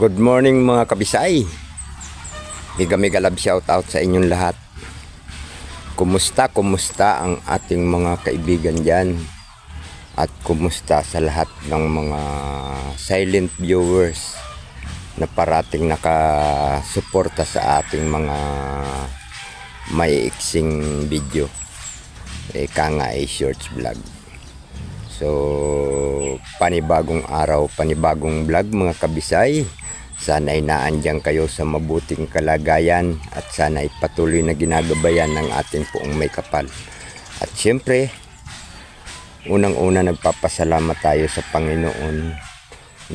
Good morning mga kabisay. Mega mega love shout out sa inyong lahat. Kumusta, kumusta ang ating mga kaibigan dyan? At kumusta sa lahat ng mga silent viewers na parating nakasuporta sa ating mga maiiksing video. Ika nga ay shorts vlog. So, panibagong araw, panibagong vlog mga kabisay. Sana ay naandyan kayo sa mabuting kalagayan at sana ay patuloy na ginagabayan ng ating poong may kapal. At siyempre, unang-una nagpapasalamat tayo sa Panginoon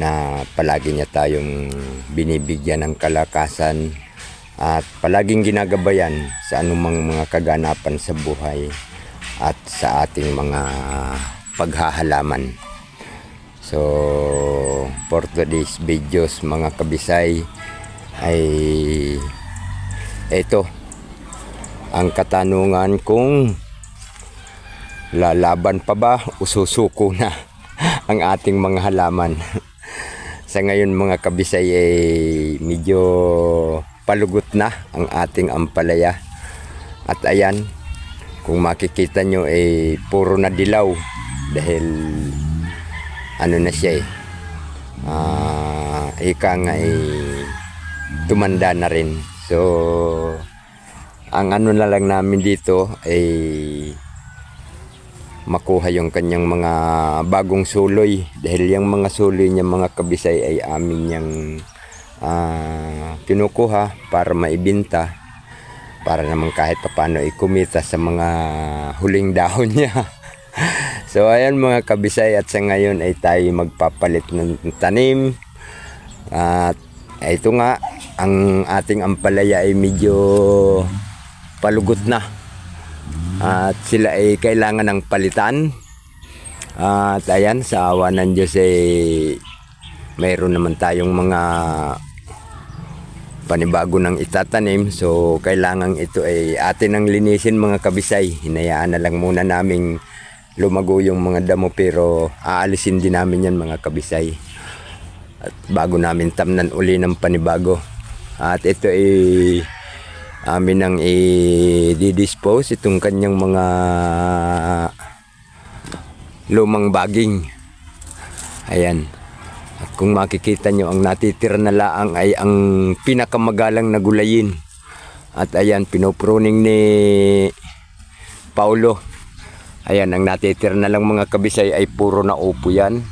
na palagi niya tayong binibigyan ng kalakasan at palaging ginagabayan sa anumang mga kaganapan sa buhay at sa ating mga paghahalaman. So, for today's videos mga kabisay ay ito ang katanungan kung lalaban pa ba o susuko na ang ating mga halaman. Sa ngayon mga kabisay ay medyo palugot na ang ating ampalaya. At ayan, kung makikita nyo ay puro na dilaw dahil ano na siya eh. Ah, ika nga ay tumanda na rin. So, ang ano na lang namin dito ay makuha yung kanyang mga bagong suloy dahil yung mga suloy niya mga kabisay ay amin niyang ah, kinukuha para maibinta para naman kahit paano ikumita sa mga huling dahon niya so ayan mga kabisay at sa ngayon ay tayo magpapalit ng tanim at ito nga ang ating ampalaya ay medyo palugot na at sila ay kailangan ng palitan. At ayan, sa awa ng Diyos ay mayroon naman tayong mga panibago ng itatanim. So, kailangan ito ay atin ang linisin mga kabisay. Hinayaan na lang muna naming lumago yung mga damo pero aalisin din namin yan mga kabisay. At bago namin tamnan uli ng panibago. At ito ay amin ang i-dispose itong kanyang mga lumang baging. Ayan. At kung makikita nyo, ang natitira na laang ay ang pinakamagalang na gulayin. At ayan, pinopruning ni Paulo. Ayan, ang natitira na lang mga kabisay ay puro na upo yan.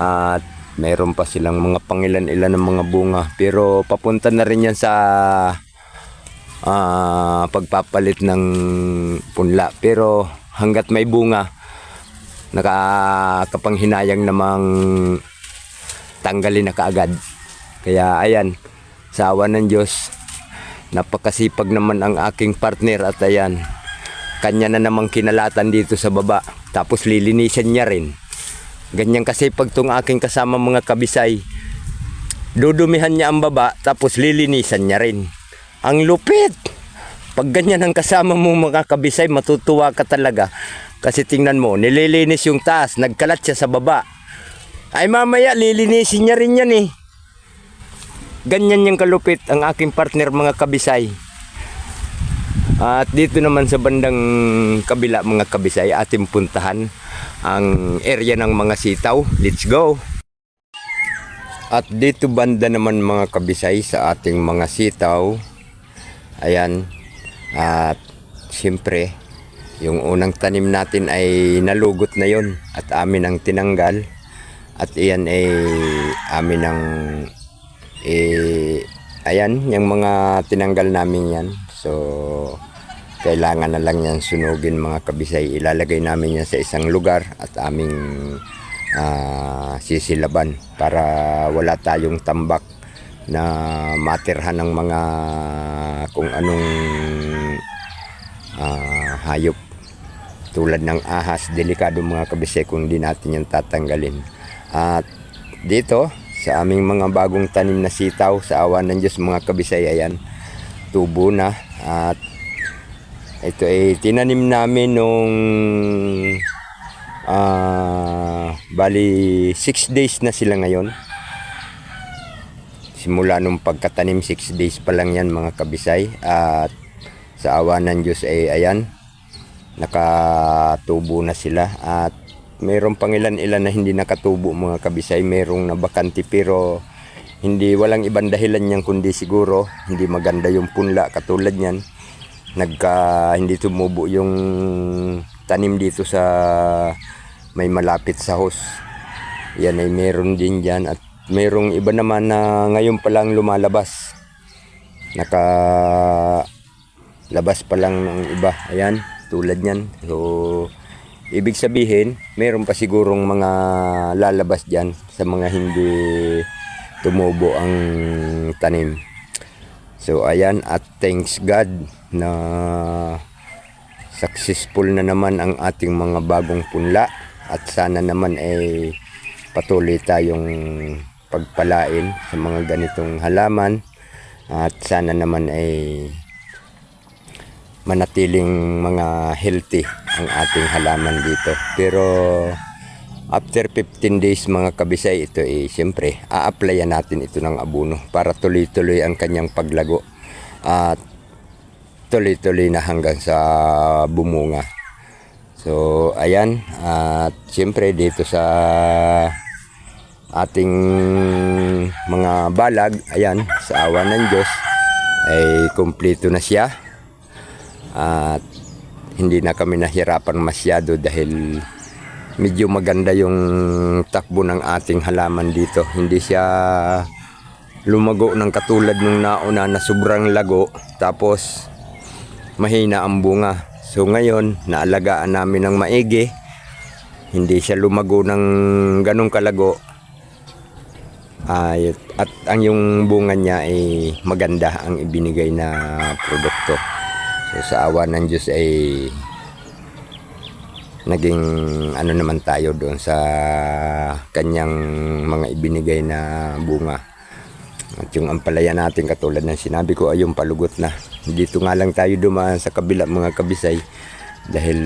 At meron pa silang mga pangilan-ilan ng mga bunga. Pero papunta na rin yan sa ah, pagpapalit ng punla. Pero hanggat may bunga, nakakapanghinayang namang tanggalin na kaagad. Kaya ayan, sa awa ng Diyos, napakasipag naman ang aking partner at ayan, kanya na namang kinalatan dito sa baba. Tapos lilinisan niya rin. Ganyan kasi pag tong aking kasama mga kabisay, dudumihan niya ang baba tapos lilinisan niya rin. Ang lupit! Pag ganyan ang kasama mo mga kabisay, matutuwa ka talaga. Kasi tingnan mo, nililinis yung taas, nagkalat siya sa baba. Ay mamaya, lilinisin niya rin yan eh. Ganyan yung kalupit ang aking partner mga kabisay. At dito naman sa bandang kabila mga kabisay, ating puntahan ang area ng mga sitaw. Let's go! At dito banda naman mga kabisay sa ating mga sitaw. Ayan. At siyempre, yung unang tanim natin ay nalugot na yon at amin ang tinanggal. At iyan ay amin ang eh, ayan, yung mga tinanggal namin yan. So, kailangan na lang yan sunugin mga kabisay. Ilalagay namin yan sa isang lugar at aming ah, sisilaban para wala tayong tambak na matirhan ng mga kung anong ah, hayop tulad ng ahas, delikado mga kabisay kung di natin yan tatanggalin. At dito, sa aming mga bagong tanim na sitaw, sa awa ng Diyos mga kabisay, ayan, tubo na. At ito ay tinanim namin nung ah bali 6 days na sila ngayon. simula nung pagkatanim 6 days pa lang yan mga kabisay. At sa awa ng Diyos ay ayan nakatubo na sila. At mayroong pang ilan-ilan na hindi nakatubo mga kabisay. Mayroong nabakanti pero hindi walang ibang dahilan niyan kundi siguro hindi maganda yung punla katulad niyan nagka hindi tumubo yung tanim dito sa may malapit sa house. Yan ay meron din dyan at mayroong iba naman na ngayon pa lang lumalabas. Naka labas pa lang ng iba. Ayan tulad niyan. So ibig sabihin meron pa sigurong mga lalabas dyan sa mga hindi tumubo ang tanim so ayan at thanks God na successful na naman ang ating mga bagong punla at sana naman ay patuloy tayong pagpalain sa mga ganitong halaman at sana naman ay manatiling mga healthy ang ating halaman dito. Pero after 15 days mga kabisay, ito eh siyempre a-applyan natin ito ng abono para tuloy-tuloy ang kanyang paglago at tuloy-tuloy na hanggang sa bumunga. So ayan at siyempre dito sa ating mga balag, ayan, sa awa ng Diyos ay kumpleto na siya at hindi na kami nahirapan masyado dahil medyo maganda yung takbo ng ating halaman dito. Hindi siya lumago ng katulad nung nauna na sobrang lago tapos mahina ang bunga. So ngayon, naalagaan namin ng maigi. Hindi siya lumago ng ganong kalago. Ay, at ang yung bunga niya ay maganda ang ibinigay na produkto. So sa awa ng Diyos ay naging ano naman tayo doon sa kanyang mga ibinigay na bunga. At yung ampalaya natin katulad ng sinabi ko ay yung palugot na. Dito nga lang tayo dumaan sa kabila mga kabisay dahil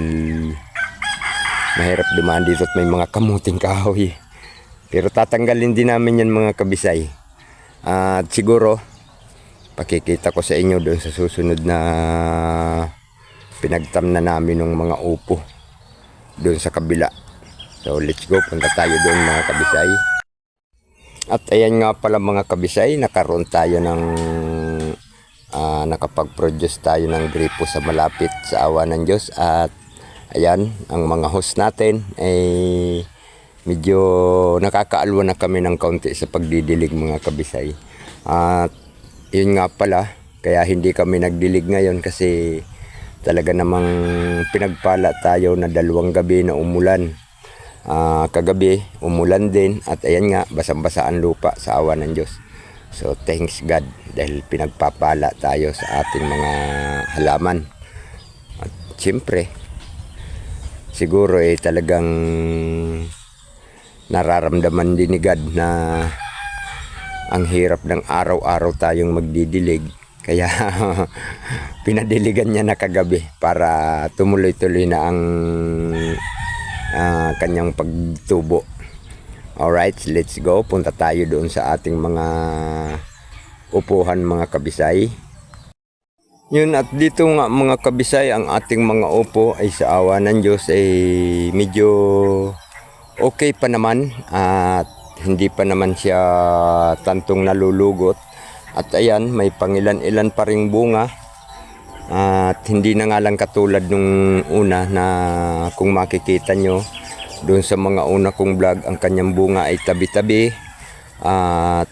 mahirap dumaan dito at may mga kamuting kahoy. Pero tatanggalin din namin yan mga kabisay. At siguro pakikita ko sa inyo doon sa susunod na pinagtam na namin ng mga upo doon sa kabila. So let's go, punta tayo doon mga kabisay. At ayan nga pala mga kabisay, nakaroon tayo ng ah, nakapag-produce tayo ng gripo sa malapit sa awa ng Diyos at ayan, ang mga host natin ay medyo nakakaalwa na kami ng kaunti sa pagdidilig mga kabisay. At yun nga pala, kaya hindi kami nagdilig ngayon kasi talaga namang pinagpala tayo na dalawang gabi na umulan. Ah, kagabi, umulan din at ayan nga, basang-basa ang lupa sa awa ng Diyos. So thanks God dahil pinagpapala tayo sa ating mga halaman. At siyempre, siguro eh talagang nararamdaman din ni God na ang hirap ng araw-araw tayong magdidilig. Kaya pinadiligan niya na kagabi para tumuloy-tuloy na ang ah, kanyang pagtubo. Alright, let's go. Punta tayo doon sa ating mga upuhan mga kabisay. Yun at dito nga mga kabisay ang ating mga upo ay sa awa ng Diyos ay medyo okay pa naman at hindi pa naman siya tantong nalulugot at ayan may pangilan-ilan pa ring bunga. At hindi na nga lang katulad nung una na kung makikita nyo doon sa mga una kong vlog ang kanyang bunga ay tabi-tabi. At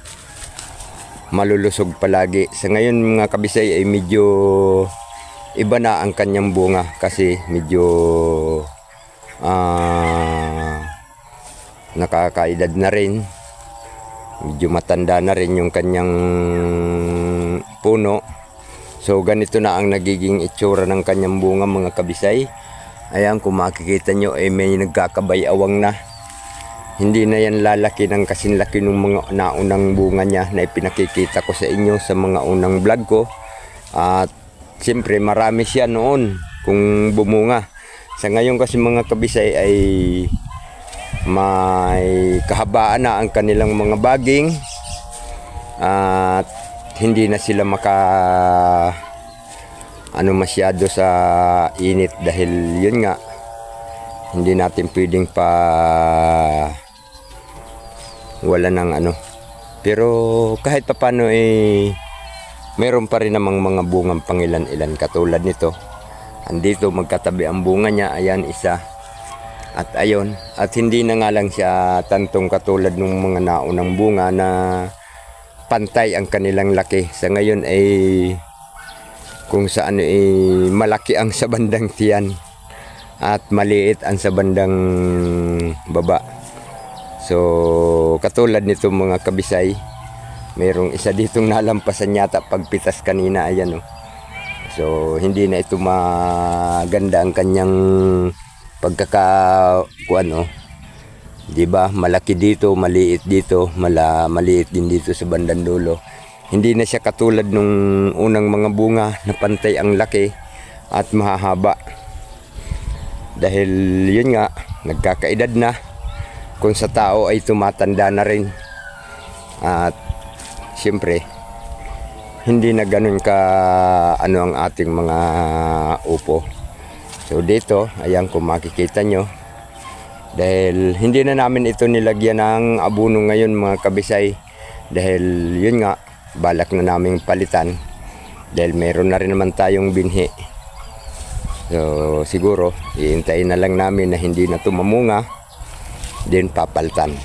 malulusog palagi. Sa ngayon mga kabisay ay medyo iba na ang kanyang bunga kasi medyo ah nakakaedad na rin. Medyo matanda na rin yung kanyang puno. So ganito na ang nagiging itsura ng kanyang bunga mga kabisay. Ayan kung makikita nyo ay may nagkakabay-awang na. Hindi na yan lalaki ng kasinlaki ng mga naunang bunga niya na ipinakikita ko sa inyo sa mga unang vlog ko. At siyempre marami siya noon kung bumunga. Sa ngayon kasi mga kabisay ay may kahabaan na ang kanilang mga baging at hindi na sila maka ano masyado sa init dahil yun nga hindi natin pwedeng pa wala ng ano. Pero kahit papano eh meron pa rin namang mga bungang pangilan-ilan katulad nito. Andito magkatabi ang bunga niya ayan isa at ayon at hindi na nga lang siya tantong katulad ng mga naunang bunga na pantay ang kanilang laki sa ngayon ay kung saan ay malaki ang sa bandang tiyan at maliit ang sa bandang baba so katulad nito mga kabisay Merong isa ditong nalampasan yata pagpitas kanina ayan oh. So hindi na ito maganda ang kanyang pagkaka kuan oh. 'Di ba? Malaki dito, maliit dito, mala maliit din dito sa bandang dulo. Hindi na siya katulad nung unang mga bunga na pantay ang laki at mahahaba. Dahil yun nga, nagkakaedad na. Kung sa tao ay tumatanda na rin. At siyempre, hindi na ganun ka ano ang ating mga upo. So dito, ayan kung makikita nyo, dahil hindi na namin ito nilagyan ng abuno ngayon mga kabisay. Dahil yun nga, balak na naming palitan. Dahil meron na rin naman tayong binhi. So siguro, iintayin na lang namin na hindi na tumamunga. Then papalitan.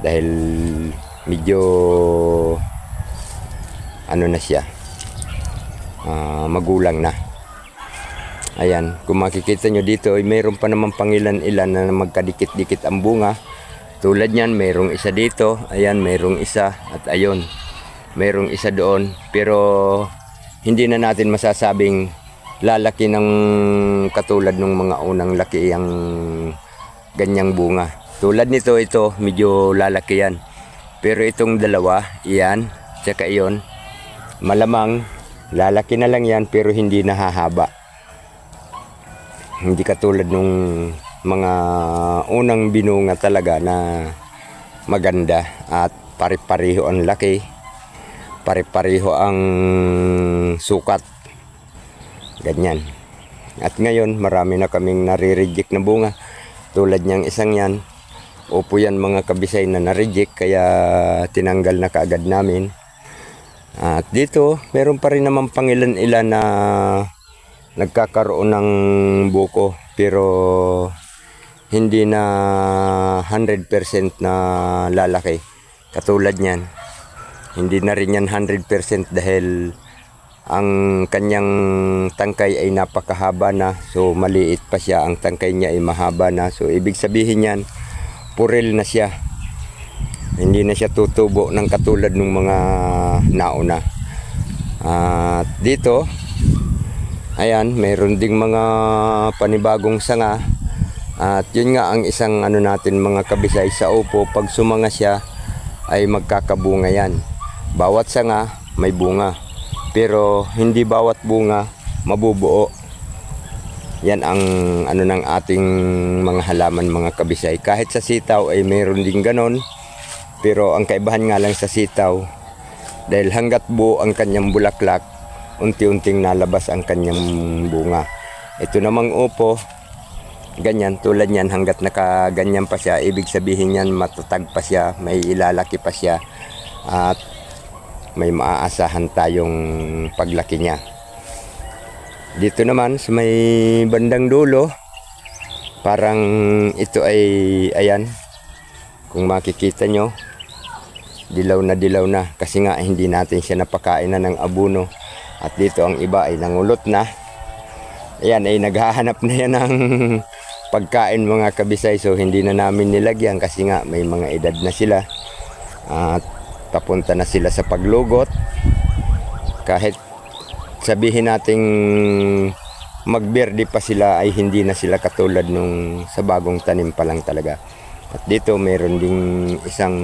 Dahil medyo ano na siya ah, magulang na ayan kung makikita nyo dito ay mayroon pa naman pangilan-ilan na magkadikit-dikit ang bunga. Tulad yan mayroong isa dito ayan mayroong isa at ayon mayroong isa doon. Pero hindi na natin masasabing lalaki ng katulad ng mga unang laki ang ganyang bunga. Tulad nito ito medyo lalaki yan. Pero itong dalawa iyan tsaka iyon malamang lalaki na lang yan pero hindi nahahaba. Hindi katulad nung mga unang binunga talaga na maganda at pare-pareho ang laki, pare-pareho ang sukat. Ganyan. At ngayon marami na kaming nare-reject na bunga. Tulad niyang isang yan, Opo yan mga kabisay na na-reject kaya tinanggal na kaagad namin. At dito, meron pa rin naman pangilan-ilan na nagkakaroon ng buko pero hindi na 100% na lalaki. Katulad niyan. Hindi na rin yan 100% dahil ang kanyang tangkay ay napakahaba na. So maliit pa siya. Ang tangkay niya ay mahaba na. So ibig sabihin niyan, purel na siya hindi na siya tutubo ng katulad ng mga nauna at dito ayan mayroon ding mga panibagong sanga. At yun nga ang isang ano natin mga kabisay sa upo pag sumanga siya ay magkakabunga yan. Bawat sanga may bunga. Pero hindi bawat bunga mabubuo. Yan ang ano ng ating mga halaman mga kabisay. Kahit sa sitaw ay mayroon din ganon pero ang kaibahan nga lang sa sitaw, dahil hanggat buo ang kanyang bulaklak, unti-unting nalabas ang kanyang bunga. Ito namang upo, ganyan, tulad niyan hanggat nakaganyan pa siya, ibig sabihin niyan matatag pa siya, may ilalaki pa siya, at may maaasahan tayong paglaki niya. Dito naman sa may bandang dulo, parang ito ay, ayan, kung makikita nyo, dilaw na dilaw na kasi nga hindi natin siya napakain na ng abuno. At dito ang iba ay nangulot na. Ayan ay naghahanap na yan ng pagkain mga kabisay so hindi na namin nilagyan kasi nga may mga edad na sila. At papunta na sila sa paglugot. Kahit sabihin nating magberde pa sila ay hindi na sila katulad nung sa bagong tanim pa lang talaga. At dito mayroon ding isang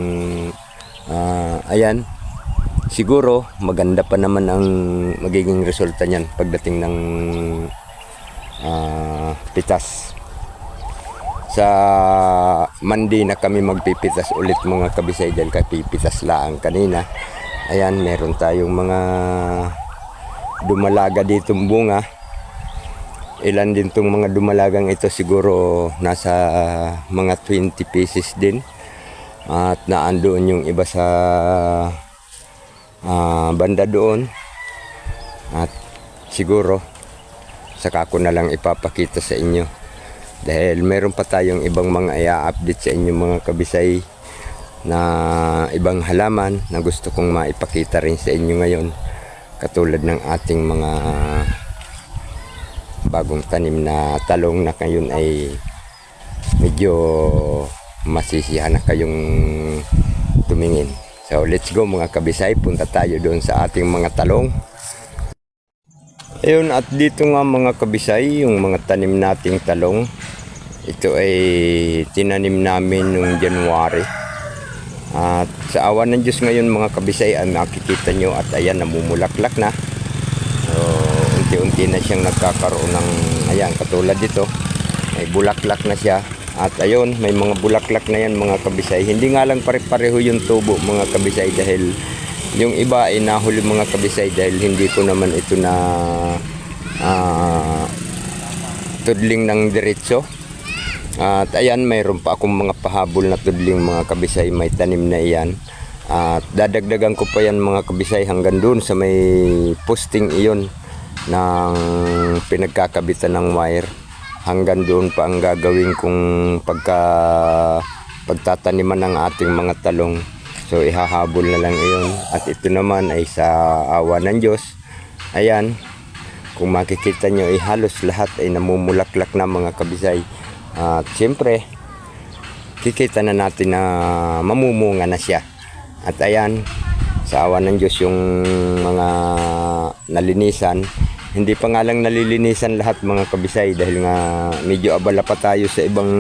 ah, ayan. Siguro maganda pa naman ang magiging resulta niyan pagdating ng ah, pitas. sa Mandi na kami magpipitas ulit mga kabisay dahil kapipitas laang kanina. Ayan, meron tayong mga dumalaga ditong bunga. Ilan din tong mga dumalagang ito siguro nasa mga 20 pieces din. At naandoon yung iba sa ah, banda doon. At siguro saka ko na lang ipapakita sa inyo. Dahil meron pa tayong ibang mga i-update sa inyo mga kabisay na ibang halaman na gusto kong maipakita rin sa inyo ngayon. Katulad ng ating mga bagong tanim na talong na ngayon ay medyo masisiyahan na kayong tumingin. So let's go mga kabisay, punta tayo doon sa ating mga talong. Ayun, at dito nga mga kabisay, yung mga tanim nating talong, ito ay tinanim namin noong January. At sa awan ng Diyos ngayon mga kabisay, ay makikita nyo at ayan, namumulaklak na. So, unti-unti na siyang nagkakaroon ng, ayan, katulad dito, may bulaklak na siya. At ayun, may mga bulaklak na yan mga kabisay. Hindi nga lang pare-pareho yung tubo mga kabisay dahil yung iba ay nahuli mga kabisay dahil hindi ko naman ito na ah, tudling ng diretso. At ayan, mayroon pa akong mga pahabol na tudling mga kabisay, may tanim na iyan. At dadagdagan ko pa yan mga kabisay hanggang doon sa may posting iyon ng pinagkakabitan ng wire. Hanggang doon pa ang gagawin kong pagka pagtataniman ng ating mga talong. So ihahabol na lang iyon. At ito naman ay sa awa ng Diyos. Ayan, kung makikita nyo ay halos lahat ay namumulaklak na mga kabisay. At siyempre, kikita na natin na mamumunga na siya. At ayan, sa awa ng Diyos yung mga nalinisan. Hindi pa nga lang nalilinisan lahat mga kabisay dahil nga medyo abala pa tayo sa ibang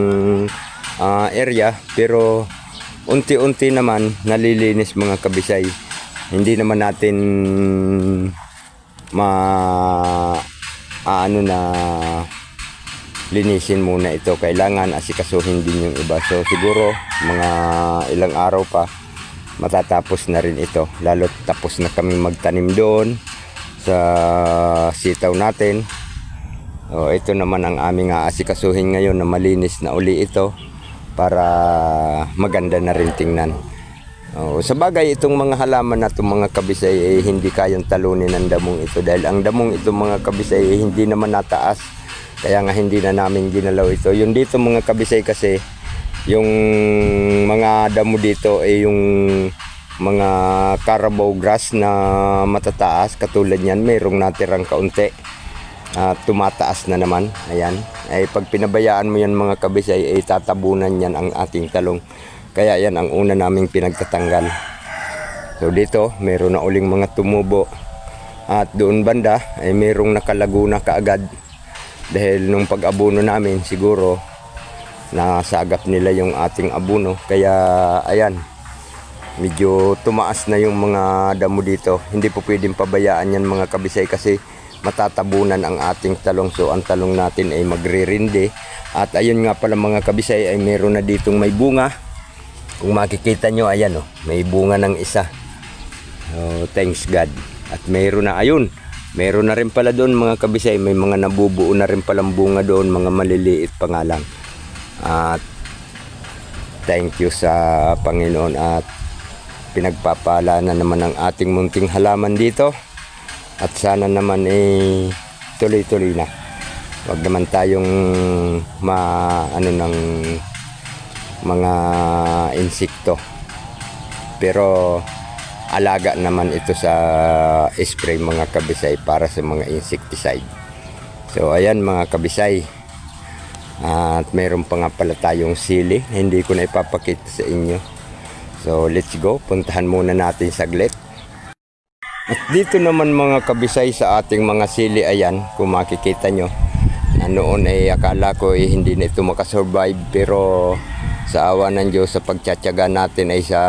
ah, area. Pero unti-unti naman nalilinis mga kabisay. Hindi naman natin ma ano na linisin muna ito. Kailangan asikasuhin din yung iba. So siguro mga ilang araw pa matatapos na rin ito. Lalo tapos na kami magtanim doon sa sitaw natin. O, ito naman ang aming aasikasuhin ngayon na malinis na uli ito para maganda na rin tingnan. O, sa bagay, itong mga halaman na itong mga kabisay eh, hindi kayang talunin ng damong ito dahil ang damong ito mga kabisay eh, hindi naman nataas. Kaya nga hindi na namin ginalaw ito. Yung dito mga kabisay kasi, yung mga damo dito ay yung mga carabao grass na matataas. Katulad niyan mayroong natirang kaunti. At tumataas na naman. Ayan. Ay pag pinabayaan mo yan mga kabisay ay tatabunan yan ang ating talong. Kaya yan ang una naming pinagtatanggal. So dito mayroon na uling mga tumubo. At doon banda ay mayroong nakalago na kaagad. Dahil nung pag-abuno namin siguro nasagap nila yung ating abuno. Kaya ayan medyo tumaas na yung mga damo dito. Hindi po pwedeng pabayaan yan mga kabisay kasi matatabunan ang ating talong. So ang talong natin ay magririndi. At ayun nga pala mga kabisay ay meron na ditong may bunga. Kung makikita nyo ayan oh, may bunga ng isa. Oh, thanks God. At meron na ayun meron na rin pala doon mga kabisay. May mga nabubuo na rin palang bunga doon mga maliliit pa nga lang. At thank you sa Panginoon. At pinagpapala na naman ang ating munting halaman dito. At sana naman eh tuloy-tuloy na. Wag naman tayong ma ano ng mga insekto pero alaga naman ito sa spray mga kabisay para sa mga insecticide. So ayan mga kabisay. At mayroon pa nga pala tayong sili. Hindi ko na ipapakita sa inyo So let's go, puntahan muna natin saglit. At dito naman mga kabisay sa ating mga sili ayan, kung makikita nyo, na noon ay akala ko eh, hindi na ito makasurvive pero sa awa ng Diyos sa pagtsatsaga natin ay sa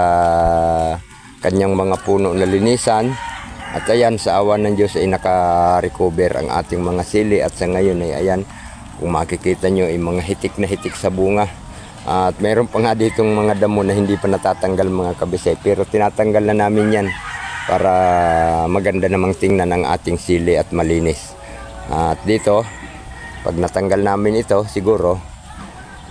kanyang mga puno na linisan at ayan sa awa ng Diyos ay naka-recover ang ating mga sili at sa ngayon ay ayan Kung makikita nyo, ay mga hitik na hitik sa bunga. At meron pa nga ditong mga damo na hindi pa natatanggal mga kabisay. Pero tinatanggal na namin yan para maganda namang tingnan ang ating sili at malinis. At dito, pag natanggal namin ito, siguro,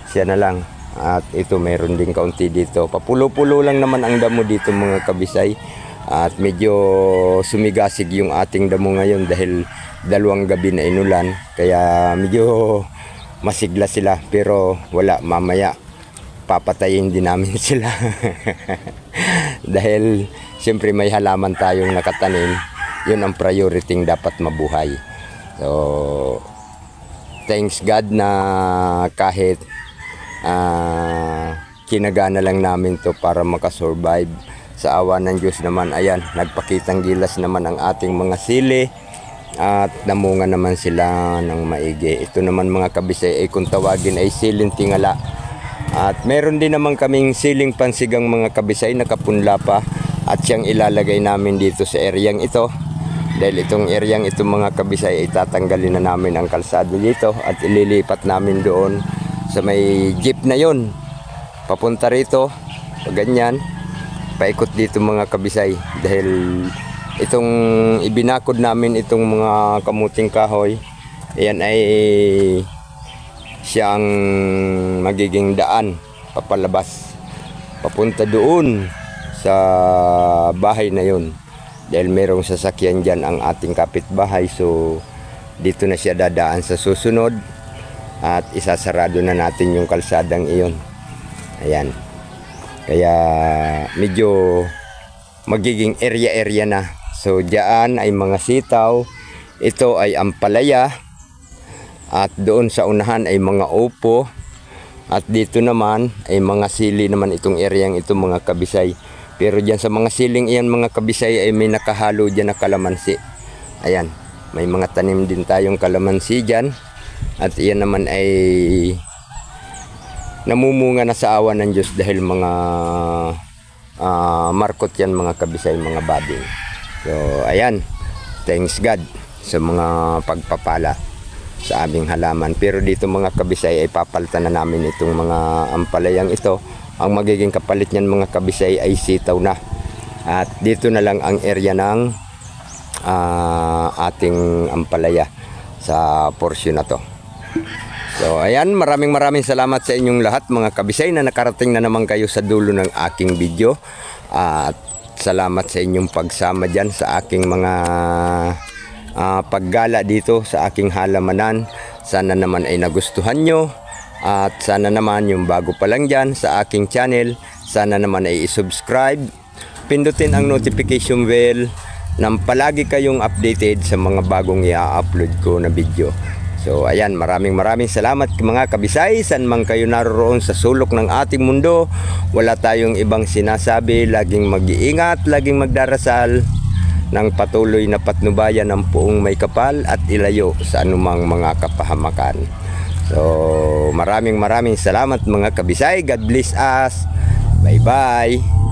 siya na lang. At ito, meron din kaunti dito. Papulo-pulo lang naman ang damo dito mga kabisay. At medyo sumigasig yung ating damo ngayon dahil dalawang gabi na inulan. Kaya medyo masigla sila. Pero wala, mamaya papatayin din namin sila. dahil siyempre may halaman tayong nakatanim. Yun ang priority dapat mabuhay. So, thanks God na kahit ah kinagana lang namin to para makasurvive sa awa ng Diyos naman ayan nagpakitang gilas naman ang ating mga sili at namunga naman sila ng maigi ito naman mga kabisay ay kung tawagin ay siling tingala at meron din naman kaming siling pansigang mga kabisay nakapunla pa. At siyang ilalagay namin dito sa eryang ito. Dahil itong eryang itong mga kabisay ay tatanggalin na namin ang kalsado dito at ililipat namin doon sa may jeep na yon papunta rito ganyan. Paikot dito mga kabisay dahil itong ibinakod namin itong mga kamuting kahoy ayan ay siyang magiging daan papalabas papunta doon sa bahay na yon dahil merong sasakyan dyan ang ating kapitbahay so dito na siya dadaan sa susunod at isasarado na natin yung kalsadang iyon. Ayan. Kaya medyo magiging area-area na. So diyan ay mga sitaw. Ito ay ampalaya at doon sa unahan ay mga upo. At dito naman ay mga sili naman itong areang ito mga kabisay. Pero diyan sa mga siling iyan mga kabisay ay may nakahalo diyan na kalamansi. Ayan may mga tanim din tayong kalamansi diyan at iyan naman ay namumunga na sa awa ng Diyos dahil mga ah, markot yan mga kabisay, mga bading. So, ayan. Thanks God sa mga pagpapala sa aming halaman. Pero dito mga kabisay ay papalitan na namin itong mga ampalayang ito. Ang magiging kapalit niyan mga kabisay ay sitaw na. At dito na lang ang area ng ah, ating ampalaya sa portion na to. So ayan, maraming maraming salamat sa inyong lahat mga kabisay na nakarating na naman kayo sa dulo ng aking video. At salamat sa inyong pagsama dyan sa aking mga ah, paggala dito sa aking halamanan. Sana naman ay nagustuhan nyo. At sana naman yung bago pa lang dyan sa aking channel, sana naman ay isubscribe. Pindutin ang notification bell nang palagi kayong updated sa mga bagong i-upload ko na video. So ayan, maraming maraming salamat mga kabisay. San man kayo naroon sa sulok ng ating mundo, wala tayong ibang sinasabi. Laging mag-iingat, laging magdarasal ng patuloy na patnubayan ng puong may kapal at ilayo sa anumang mga kapahamakan. So maraming maraming salamat mga kabisay. God bless us. Bye-bye.